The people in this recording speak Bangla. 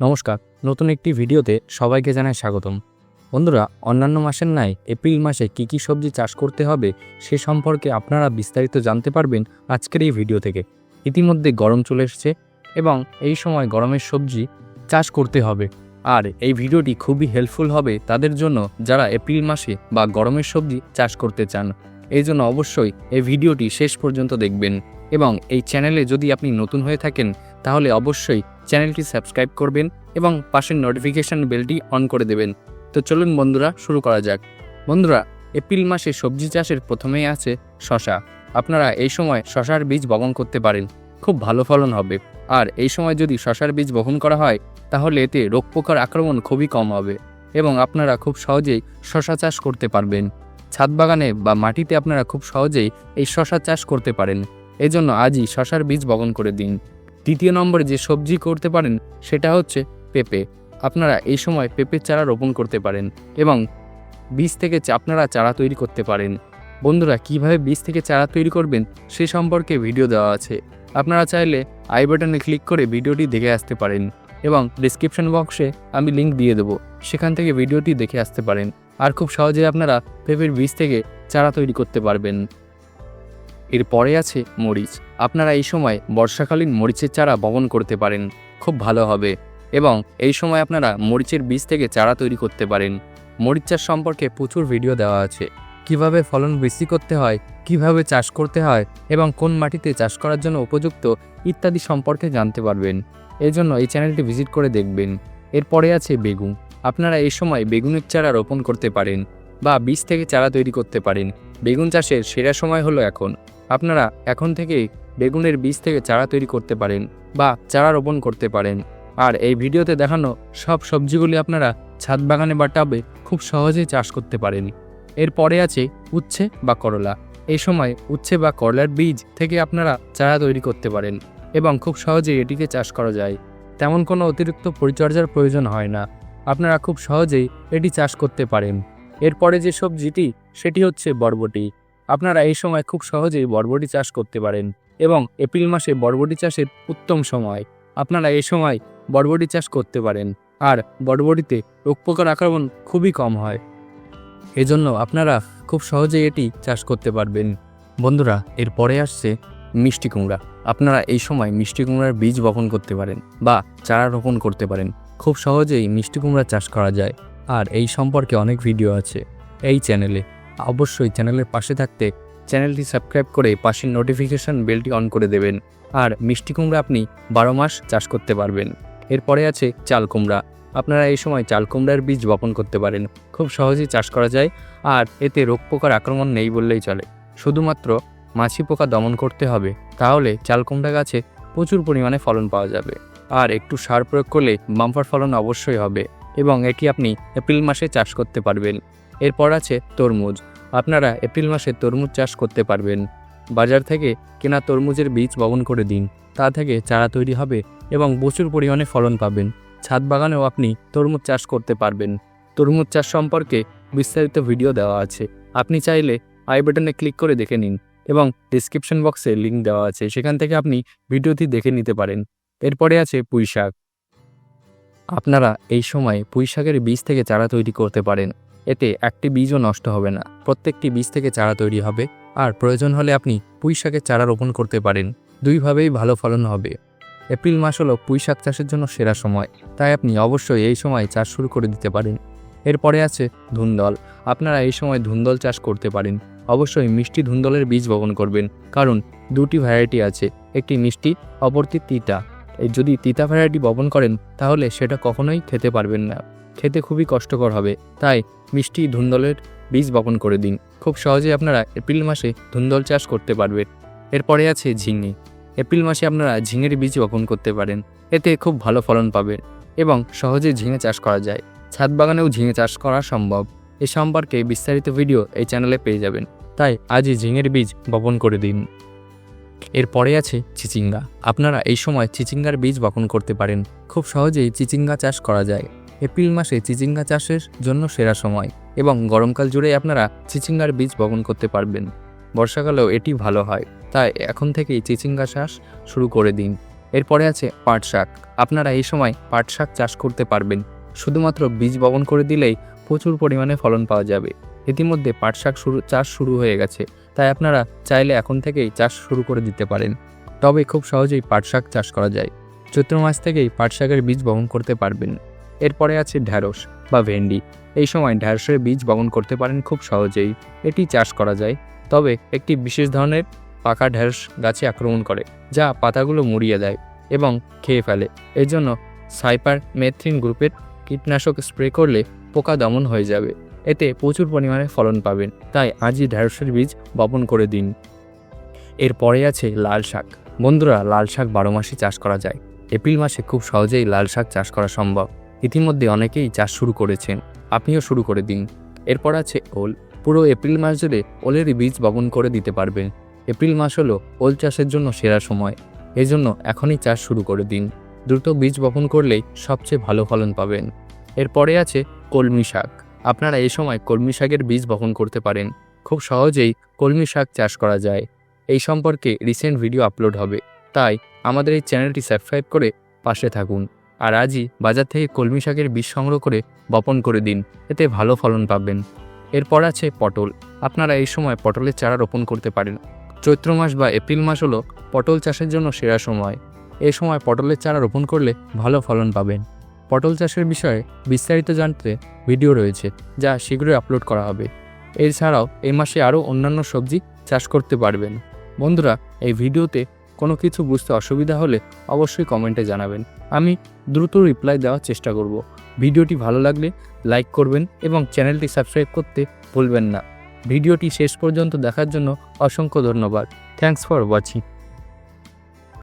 নমস্কার, নতুন একটি ভিডিওতে সবাইকে জানাই স্বাগতম। বন্ধুরা, অন্যান্য মাসের ন্যায় এপ্রিল মাসে কী কী সবজি চাষ করতে হবে সে সম্পর্কে আপনারা বিস্তারিত জানতে পারবেন আজকের এই ভিডিও থেকে। ইতিমধ্যে গরম চলে এসেছে এবং এই সময় গরমের সবজি চাষ করতে হবে। আর এই ভিডিওটি খুবই হেল্পফুল হবে তাদের জন্য যারা এপ্রিল মাসে বা গরমের সবজি চাষ করতে চান। এই জন্য অবশ্যই এই ভিডিওটি শেষ পর্যন্ত দেখবেন এবং এই চ্যানেলে যদি আপনি নতুন হয়ে থাকেন, তাহলে অবশ্যই চ্যানেলটি সাবস্ক্রাইব করবেন এবং পাশের নোটিফিকেশান বেলটি অন করে দেবেন। তো চলুন বন্ধুরা, শুরু করা যাক। বন্ধুরা, এপ্রিল মাসে সবজি চাষের প্রথমেই আছে শশা। আপনারা এই সময় শশার বীজ বপন করতে পারেন। খুব ভালো ফলন হবে। আর এই সময় যদি শশার বীজ বপন করা হয়, তাহলে এতে রোগ পোকার আক্রমণ খুবই কম হবে এবং আপনারা খুব সহজেই শশা চাষ করতে পারবেন। ছাদ বাগানে বা মাটিতে আপনারা খুব সহজেই এই শশা চাষ করতে পারেন। এই জন্য আজই শশার বীজ বপন করে দিন। দ্বিতীয় নম্বরে যে সবজি করতে পারেন, সেটা হচ্ছে পেঁপে। আপনারা এই সময় পেঁপের চারা রোপণ করতে পারেন এবং বীজ থেকে আপনারা চারা তৈরি করতে পারেন। বন্ধুরা, কীভাবে বীজ থেকে চারা তৈরি করবেন, সে সম্পর্কে ভিডিও দেওয়া আছে। আপনারা চাইলে আই বাটনে ক্লিক করে ভিডিওটি দেখে আসতে পারেন এবং ডিসক্রিপশন বক্সে আমি লিংক দিয়ে দেবো। সেখান থেকে ভিডিওটি দেখে আসতে পারেন। আর খুব সহজে আপনারা পেঁপের বীজ থেকে চারা তৈরি করতে পারবেন। এরপরে আছে মরিচ। আপনারা এই সময় বর্ষাকালীন মরিচের চারা বপন করতে পারেন, খুব ভালো হবে। এবং এই সময় আপনারা মরিচের বীজ থেকে চারা তৈরি করতে পারেন। মরিচ চাষ সম্পর্কে প্রচুর ভিডিও দেওয়া আছে। কীভাবে ফলন বেশি করতে হয়, কীভাবে চাষ করতে হয়, এবং কোন মাটিতে চাষ করার জন্য উপযুক্ত, ইত্যাদি সম্পর্কে জানতে পারবেন। এই জন্য এই চ্যানেলটি ভিজিট করে দেখবেন। এরপরে আছে বেগুন। আপনারা এই সময় বেগুনের চারা রোপণ করতে পারেন, বা বীজ থেকে চারা তৈরি করতে পারেন। বেগুন চাষের সেরা সময় হলো এখন। আপনারা এখন থেকেই বেগুনের বীজ থেকে চারা তৈরি করতে পারেন বা চারা রোপণ করতে পারেন। আর এই ভিডিওতে দেখানো সব সবজিগুলি আপনারা ছাদ বাগানে বা টাবে খুব সহজেই চাষ করতে পারেন। এরপরে আছে উচ্ছে বা করলা। এই সময় উচ্ছে বা করলার বীজ থেকে আপনারা চারা তৈরি করতে পারেন এবং খুব সহজেই এটিকে চাষ করা যায়। তেমন কোনো অতিরিক্ত পরিচর্যার প্রয়োজন হয় না। আপনারা খুব সহজেই এটি চাষ করতে পারেন। এরপরে যে সবজিটি, সেটি হচ্ছে বরবটি। আপনারা এই সময় খুব সহজেই বরবটি চাষ করতে পারেন এবং এপ্রিল মাসে বরবটি চাষের উত্তম সময়। আপনারা এই সময় বরবটি চাষ করতে পারেন আর বরবটিতে রোগ পোকার আক্রমণ খুবই কম হয়। এজন্য আপনারা খুব সহজেই এটি চাষ করতে পারবেন। বন্ধুরা এরপরে আসছে মিষ্টি কুমড়া। আপনারা এই সময় মিষ্টি কুমড়ার বীজ বপন করতে পারেন বা চারা রোপণ করতে পারেন। খুব সহজেই মিষ্টি কুমড়া চাষ করা যায়। আর এই সম্পর্কে অনেক ভিডিও আছে এই চ্যানেলে। অবশ্যই চ্যানেলের পাশে থাকতে চ্যানেলটি সাবস্ক্রাইব করে পাশের নোটিফিকেশন বেলটি অন করে দেবেন। আর মিষ্টি কুমড়া আপনি বারো মাস চাষ করতে পারবেন। এরপরে আছে চাল কুমড়া। আপনারা এই সময় চাল কুমড়ার বীজ বপন করতে পারেন। খুব সহজেই চাষ করা যায় আর এতে রোগ পোকার আক্রমণ নেই বললেই চলে। শুধুমাত্র মাছি পোকা দমন করতে হবে, তাহলে চাল কুমড়া গাছে প্রচুর পরিমাণে ফলন পাওয়া যাবে। আর একটু সার প্রয়োগ করলে বাম্পার ফলন অবশ্যই হবে এবং এটি আপনি এপ্রিল মাসে চাষ করতে পারবেন। এরপর আছে তরমুজ। আপনারা এপ্রিল মাসে তরমুজ চাষ করতে পারবেন। বাজার থেকে কেনা তরমুজের বীজ বপন করে দিন। তা থেকে চারা তৈরি হবে এবং প্রচুর পরিমাণে ফলন পাবেন। ছাদ বাগানেও আপনি তরমুজ চাষ করতে পারবেন। তরমুজ চাষ সম্পর্কে বিস্তারিত ভিডিও দেওয়া আছে। আপনি চাইলে আই বাটনে ক্লিক করে দেখে নিন এবং ডিসক্রিপশন বক্সে লিঙ্ক দেওয়া আছে। সেখান থেকে আপনি ভিডিওটি দেখে নিতে পারেন। এরপরে আছে পুঁই শাক। আপনারা এই সময় পুঁই শাকের বীজ থেকে চারা তৈরি করতে পারেন। এতে একটি বীজও নষ্ট হবে না। প্রত্যেকটি বীজ থেকে চারা তৈরি হবে, আর প্রয়োজন হলে আপনি পুঁই শাকের চারা রোপণ করতে পারেন। দুইভাবেই ভালো ফলন হবে। এপ্রিল মাস হলো পুঁই শাক চাষের জন্য সেরা সময়, তাই আপনি অবশ্যই এই সময় চাষ শুরু করে দিতে পারেন। এরপরে আছে ধুন্দল। আপনারা এই সময় ধুন্দল চাষ করতে পারেন। অবশ্যই মিষ্টি ধুন্দলের বীজ বপন করবেন, কারণ দুটি ভ্যারাইটি আছে, একটি মিষ্টি, অপরটি তিতা। যদি তিতা ভ্যারাইটি বপন করেন, তাহলে সেটা কখনোই খেতে পারবেন না। খেতে খুবই কষ্টকর হবে। তাই মিষ্টি ধুন্দলের বীজ বপন করে দিন। খুব সহজে আপনারা এপ্রিল মাসে ধুন্দল চাষ করতে পারবেন। এরপরে আছে ঝিঙে। এপ্রিল মাসে আপনারা ঝিঙের বীজ বপন করতে পারেন। এতে খুব ভালো ফলন পাবেন এবং সহজে ঝিঙে চাষ করা যায়। ছাদ বাগানেও ঝিঙে চাষ করা সম্ভব। এ সম্পর্কে বিস্তারিত ভিডিও এই চ্যানেলে পেয়ে যাবেন। তাই আজই ঝিঙের বীজ বপন করে দিন। এরপরে আছে চিচিঙ্গা। আপনারা এই সময় চিচিঙ্গার বীজ বপন করতে পারেন। খুব সহজেই চিচিঙ্গা চাষ করা যায়। এপ্রিল মাসে চিচিঙ্গা চাষের জন্য সেরা সময় এবং গরমকাল জুড়ে আপনারা চিচিঙ্গার বীজ বপন করতে পারবেন। বর্ষাকালেও এটি ভালো হয়। তাই এখন থেকেই চিচিঙ্গা চাষ শুরু করে দিন। এরপরে আছে পাট শাক। আপনারা এই সময় পাট শাক চাষ করতে পারবেন। শুধুমাত্র বীজ বপন করে দিলেই প্রচুর পরিমাণে ফলন পাওয়া যাবে। ইতিমধ্যে পাট শাক শুরু চাষ শুরু হয়ে গেছে। তাই আপনারা চাইলে এখন থেকেই চাষ শুরু করে দিতে পারেন। তবে খুব সহজেই পাট শাক চাষ করা যায়। চৈত্র মাস থেকেই পাট শাকের বীজ বপন করতে পারবেন। এরপরে আছে ঢ্যাঁড়স বা ভেন্ডি। এই সময় ঢ্যাঁড়সের বীজ বপন করতে পারেন খুব সহজেই। এটি চাষ করা যায়। তবে একটি বিশেষ ধরনের পাকা ঢ্যাঁড়স গাছে আক্রমণ করে, যা পাতাগুলো মুড়িয়ে দেয় এবং খেয়ে ফেলে। এর জন্য সাইপার মেথ্রিন গ্রুপের কীটনাশক স্প্রে করলে পোকা দমন হয়ে যাবে। এতে প্রচুর পরিমাণে ফলন পাবেন। তাই আজই ঢ্যাঁড়সের বীজ বপন করে দিন। এরপরে আছে লাল শাক। বন্ধুরা, লাল শাক বারো মাসে চাষ করা যায়। এপ্রিল মাসে খুব সহজেই লাল শাক চাষ করা সম্ভব। ইতিমধ্যে অনেকেই চাষ শুরু করেছেন, আপনিও শুরু করে দিন। এরপর আছে ওল। পুরো এপ্রিল মাস জুড়ে ওলেরই বীজ বপন করে দিতে পারবেন এপ্রিল মাস হলো ওল চাষের জন্য সেরা সময়। এই জন্য এখনই চাষ শুরু করে দিন। দ্রুত বীজ বপন করলেই সবচেয়ে ভালো ফলন পাবেন। এরপরে আছে কলমি শাক। আপনারা এই সময় কলমি শাকের বীজ বপন করতে পারেন। খুব সহজেই কলমি শাক চাষ করা যায়। এই সম্পর্কে রিসেন্ট ভিডিও আপলোড হবে। তাই আমাদের এই চ্যানেলটি সাবস্ক্রাইব করে পাশে থাকুন। আর আজই বাজার থেকে কলমি শাকের বীজ সংগ্রহ করে বপন করে দিন, এতে ভালো ফলন পাবেন। এরপর আছে পটল। আপনারা এই সময় পটলের চারা রোপণ করতে পারেন। চৈত্র মাস বা এপ্রিল মাস হলো পটল চাষের জন্য সেরা সময়। এই সময় পটলের চারা রোপণ করলে ভালো ফলন পাবেন। পটল চাষের বিষয়ে বিস্তারিত জানতে ভিডিও রয়েছে, যা শীঘ্রই আপলোড করা হবে। এছাড়াও এই মাসে আরও অন্যান্য সবজি চাষ করতে পারবেন। বন্ধুরা, এই ভিডিওতে কোনো কিছু বুঝতে অসুবিধা হলে অবশ্যই কমেন্টে জানাবেন। আমি দ্রুত রিপ্লাই দেওয়ার চেষ্টা করব। ভিডিওটি ভালো লাগলে লাইক করবেন এবং চ্যানেলটি সাবস্ক্রাইব করতে ভুলবেন না। ভিডিওটি শেষ পর্যন্ত দেখার জন্য অসংখ্য ধন্যবাদ। Thanks for watching